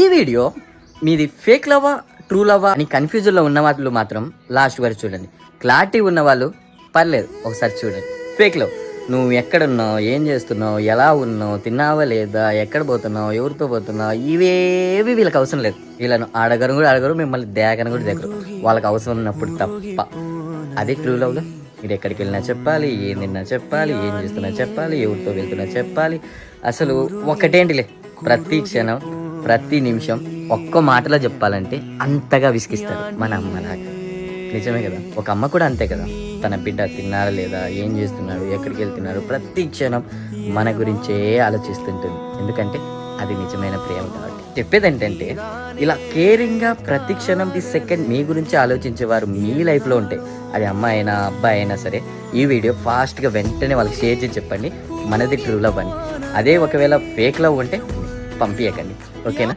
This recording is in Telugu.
ఈ వీడియో మీది ఫేక్ లవా ట్రూ లవా అని కన్ఫ్యూజన్లో ఉన్న వాళ్ళు మాత్రం లాస్ట్ వరకు చూడండి. క్లారిటీ ఉన్న వాళ్ళు పర్లేదు ఒకసారి చూడండి. ఫేక్ లవ్ నువ్వు ఎక్కడున్నావు ఏం చేస్తున్నావు ఎలా ఉన్నావు తిన్నావా లేదా ఎక్కడ పోతున్నావు ఎవరితో పోతున్నావు ఇవేవి వీళ్ళకి అవసరం లేదు. వీళ్ళను అడగరు కూడా అడగరు మిమ్మల్ని దేగను కూడా దగ్గర వాళ్ళకి అవసరం ఉన్నప్పుడు తప్ప. అదే ట్రూ లవ్లో మీరు ఎక్కడికి వెళ్ళినా చెప్పాలి ఏం తిన్నా చెప్పాలి ఏం చేస్తున్నా చెప్పాలి ఎవరితో వెళ్తున్నా చెప్పాలి. అసలు ఒకటేంటిలే? ప్రతి క్షణం ప్రతి నిమిషం ఒక్క మాటలో చెప్పాలంటే అంతగా విసిగిస్తారు మన అమ్మ నాకు నిజమే కదా? ఒక అమ్మ కూడా అంతే కదా? తన బిడ్డ తిన్నారా లేదా? ఏం చేస్తున్నాడు? ఎక్కడికి వెళ్తున్నాడు? ప్రతి క్షణం మన గురించే ఆలోచిస్తుంటుంది. ఎందుకంటే అది నిజమైన ప్రేమ కాబట్టి. చెప్పేది ఏంటంటే ఇలా కేరింగ్గా ప్రతి క్షణం ది సెకండ్ మీ గురించి ఆలోచించేవారు మీ లైఫ్లో ఉంటే అది అమ్మాయి అయినా అబ్బాయి అయినా సరే ఈ వీడియో ఫాస్ట్గా వెంటనే వాళ్ళకి షేర్ చేసి చెప్పండి. మనది ట్రూ లవ్ అని. అదే ఒకవేళ ఫేక్ లవ్ ఉంటే పంపించకండి ఓకేనా